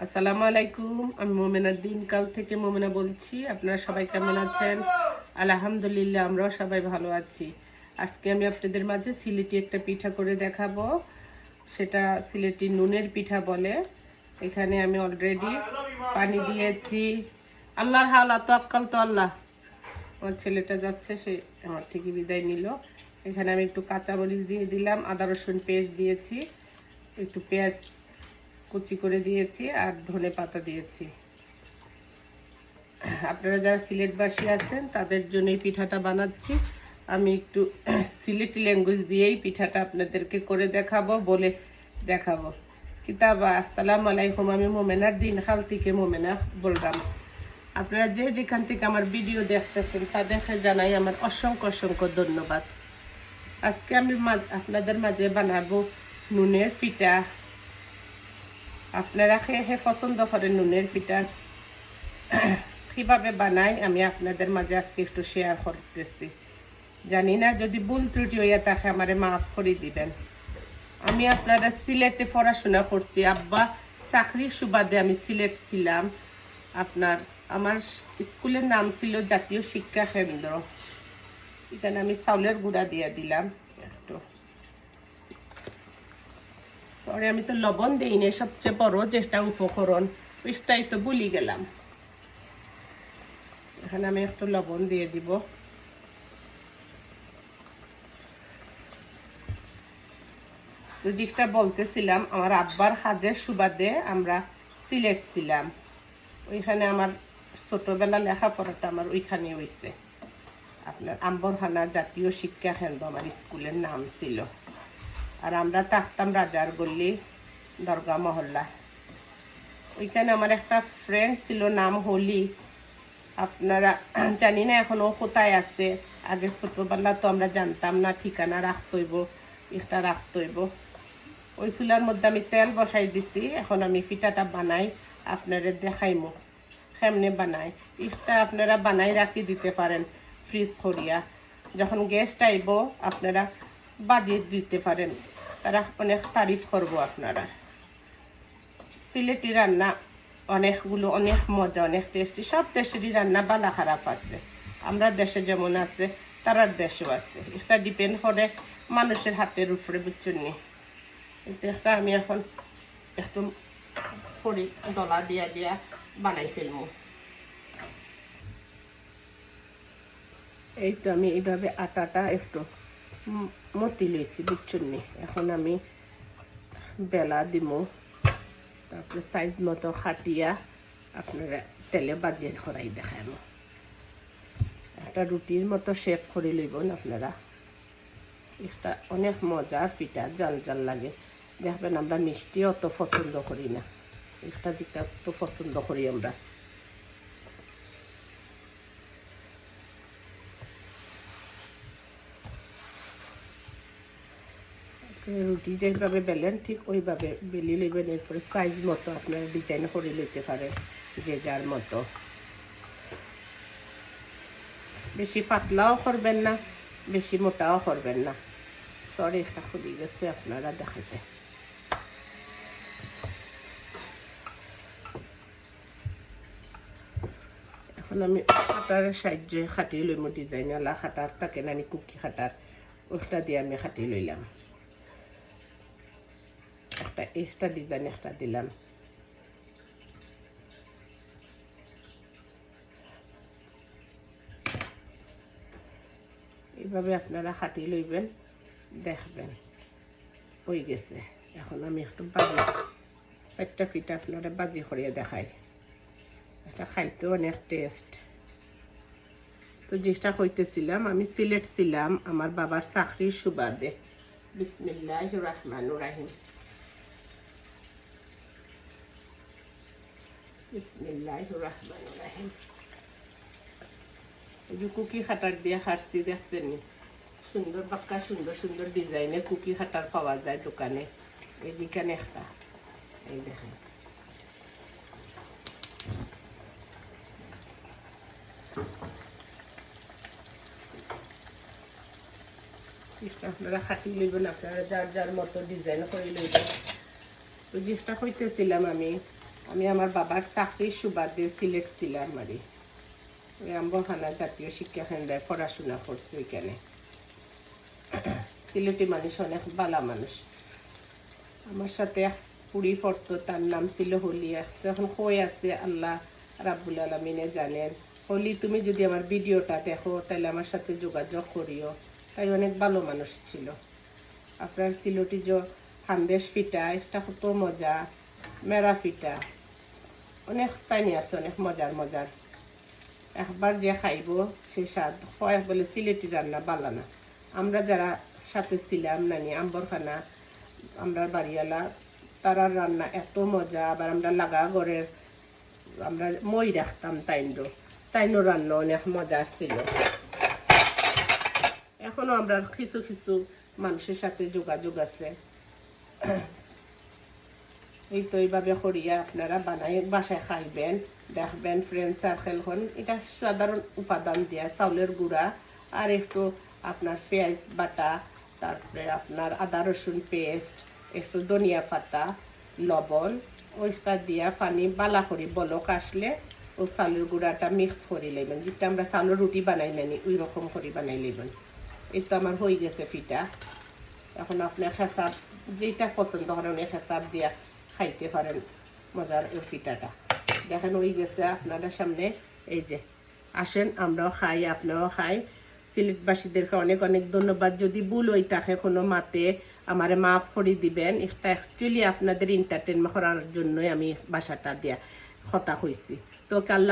আসসালামু আলাইকুম, আমি মোমেনার দিনকাল থেকে মোমেনা বলছি, আপনারা সবাই কেমন আছেন? আলহামদুলিল্লাহ, আমরাও সবাই ভালো আছি। আজকে আমি আপনাদের মাঝে সিলেটি একটা পিঠা করে দেখাবো। সেটা সিলেটি নুনের পিঠা বলে। এখানে আমি অলরেডি পানি দিয়েছি। আল্লাহর হাওলা তো আক্কাল তো আল্লাহ। আমার ছেলেটা যাচ্ছে, সে আমার থেকে বিদায় নিল। এখানে আমি একটু কাঁচা মরিচ দিয়ে দিলাম, আদা রসুন পেস্ট দিয়েছি, একটু পেঁয়াজ কুচি করে দিয়েছি আর ধনে পাতা দিয়েছি। আপনারা যারা সিলেটবাসী আছেন, তাদের জন্য এই পিঠাটা বানাচ্ছি। আমি একটু সিলেটি ল্যাঙ্গুয়েজ দিয়েই পিঠাটা আপনাদেরকে করে দেখাবো, বলে দেখাবো। কিতাবা, আসসালামু আলাইকুম, আমি মোমেনার দিন খাল থেকে মোমেনা বললাম। আপনারা যে যেখান থেকে আমার ভিডিও দেখতেছেন, তাদেরকে জানাই আমার অসংখ্য অসংখ্য ধন্যবাদ। আজকে আমি আপনাদের মাঝে বানাবো নুনের পিঠা। আপনারা খেয়ে পছন্দ করেন নুনের পিঠা। কীভাবে বানাই, আমি আপনাদের মাঝে আজকে একটু শেয়ার করতেছি। জানি না, যদি ভুল ত্রুটি হইয়া তাকে আমারে মাফ করে দিবেন। আমি আপনারা সিলেটে পড়াশোনা করছি। আব্বা, চাকরির সুবাদে আমি সিলেট ছিলাম। আপনার, আমার স্কুলের নাম ছিল জাতীয় শিক্ষা কেন্দ্র। এখানে আমি চাউলের গুঁড়া দিয়ে দিলাম একটু সরি আমি তো লবণ দিইনি, সবচেয়ে বড় যেটা উপকরণ, ওইটাই তো ভুলি গেলাম। এখানে আমি একটু লবণ দিয়ে দিব। যেটা বলতেছিলাম, আমার আব্বার হাজের সুবাদে আমরা সিলেট ছিলাম। ওইখানে আমার ছোটবেলা লেখাপড়াটা আমার ওইখানে হয়েছে আপনার আম্বরখানা জাতীয় শিক্ষা কেন্দ্র আমার স্কুলের নাম ছিল। আর আমরা থাকতাম রাজার গল্লি দরগা মহল্লা। ওইখানে আমার একটা ফ্রেন্ড ছিল, নাম হোলি। আপনারা জানি না এখন ও কোথায় আছে। আগে ছোটবেলা তো আমরা জানতাম না, ঠিকানা রাখতইব একটা রাখতইব ওই চুলার মধ্যে আমি তেল বসাই দিছি, এখন আমি ফিটাটা বানাই, আপনারা দেখাইমু। কেমনে বানাই? ইটা আপনারা বানাই রাখি দিতে পারেন ফ্রিজ করিয়া যখন গেস্ট আইব, আপনারা বাজিয়ে দিতে পারেন। তারা অনেক তারিফ করব আপনারা। সিলেটি রান্না অনেকগুলো, অনেক মজা, অনেক টেস্টি সব দেশেরই রান্না বালা খারাপ আছে। আমরা দেশে যেমন আছে, তারার দেশেও আছে। এটা ডিপেন্ড করে মানুষের হাতের উপরে, বুঝছেন এটা একটা আমি এখন একটু করি ডলা দিয়া দিয়া বানাই ফেলব। এই তো আমি এইভাবে আটাটা একটু মতি লইছি, বুঝছেন এখন আমি বেলা দিমু। তারপরে সাইজ মতো খাটিয়া আপনারা তেলে বাজিয়ে করাই দেখাম একটা রুটির মতো শেফ করে লইবেন আপনারা। এটা অনেক মজার পিঠা জাল জাল লাগে। দেখবেন আমরা মিষ্টি অত পছন্দ করি না। এটা যেটা অত পছন্দ করি আমরা। রুটি যেভাবে বেলেন ঠিক ওইভাবে বেলি লইবেন এরপরে সাইজ মতো আপনারা ডিজাইন করে লইতে পারেন, যে যার মতো। বেশি পাতলাও করবেন না, বেশি মোটাও করবেন না। সরি একটা খুলি গেছে আপনারা দেখাইতে। এখন আমি খাটার সাহায্যে খাটি লইম ডিজাইন আলা খাটার, তাকে নানি কুকি খাটার ওটা দিয়ে আমি খাটি লইলাম। একটা একটা দিলাম আপনারা লইবেন দেখবেন হয়ে গেছে এখন আমি একটু বাজি চারটা পিঠা আপনারা বাজি দেখাই এটা খাইতেও অনেক টেস্ট তো যেটা কইতেছিলাম আমি সিলেট ছিলাম আমার বাবার চাকরির সুবাদে বিসমিল্লাহ রহমান রাহিম এই যে কুকি খাটার দিয়ে দেখছেন? নি? সুন্দর বাক্কা, সুন্দর সুন্দর ডিজাইনের কুকি খাটার পাওয়া যায় দোকানে। এই যেখানে একটা, এই দেখেন। আপনারা খাটি লইবেন, আপনারা যার যার মতো ডিজাইন করে লইবেন। তো যেটা কইতেছিলাম আমি আমি আমার বাবার চাকরির সুবাদে সিলেট ওই আম্বরখানা জাতীয় শিক্ষা কেন্দ্রে পড়াশোনা করছি এখানে সিলেটি মানুষ অনেক বালা মানুষ। আমার সাথে পুরী পড়তো, তার নাম ছিল হোলি। আসছে এখন কই আছে? আল্লাহ রাব্বুল আলমিনে জানেন। হোলি, তুমি যদি আমার ভিডিওটা দেখো, তাহলে আমার সাথে যোগাযোগ করিও। তাই অনেক ভালো মানুষ ছিল। আপনার সিলটি যে হান্দেশ ফিটা, এটা কত মজা। মেরা ফিটা। অনেক তাইনি আছে, অনেক মজার মজার। একবার যে খাইব, সে স্বাদ। হয় বলে সিলেটি রান্না বালা না। আমরা যারা সাথে ছিলাম, নানি আম্বরখানা আমরা বাড়িওয়ালা, তারার রান্না এত মজা। আবার আমরা লাগা ঘরের, আমরা মই রাখতাম তাইন্ডো তাইনো রান্না অনেক মজা ছিল। এখনও আমরা কিছু কিছু মানুষের সাথে যোগাযোগ আছে। এই তো এইভাবে করিয়া আপনারা বানাই বাসায় খাইবেন দেখবেন ফ্রেন্ড সার্কেল হন। এটা সাধারণ উপাদান দিয়া, চাউলের গুঁড়া আর একটু আপনার পেঁয়াজ বাটা, তারপরে আপনার আদা রসুন পেস্ট একটু ধনিয়া পাতা, লবণ, ওইটা দিয়া পানি বালা করি, বলক আসলে ও চাউলের গুঁড়াটা মিক্স করে লইবেন। যেটা আমরা চাউলের রুটি বানাই নানি ওই রকম করে বানাই লইবেন। এই তো আমার হয়ে গেছে ফিটা। এখন আপনার খেসাব যেটা পছন্দ করেন খেসাব দিয়া খাইতে পারেন। মজার ওই পিঠাটা দেখেন ওই গেছে আপনারা সামনে। এই যে, আসেন, আমরাও খাই আপনারাও খাই। সিলেটবাসীদেরকে অনেক অনেক ধন্যবাদ। যদি ভুল হই তাকে কোনো মাতে, আমারে মাফ করে দিবেন। এটা অ্যাকচুয়ালি আপনাদের এন্টারটেনমেন্ট করার জন্যই আমি বাসাটা দিয়া হতা হয়েছি তো কাল্লা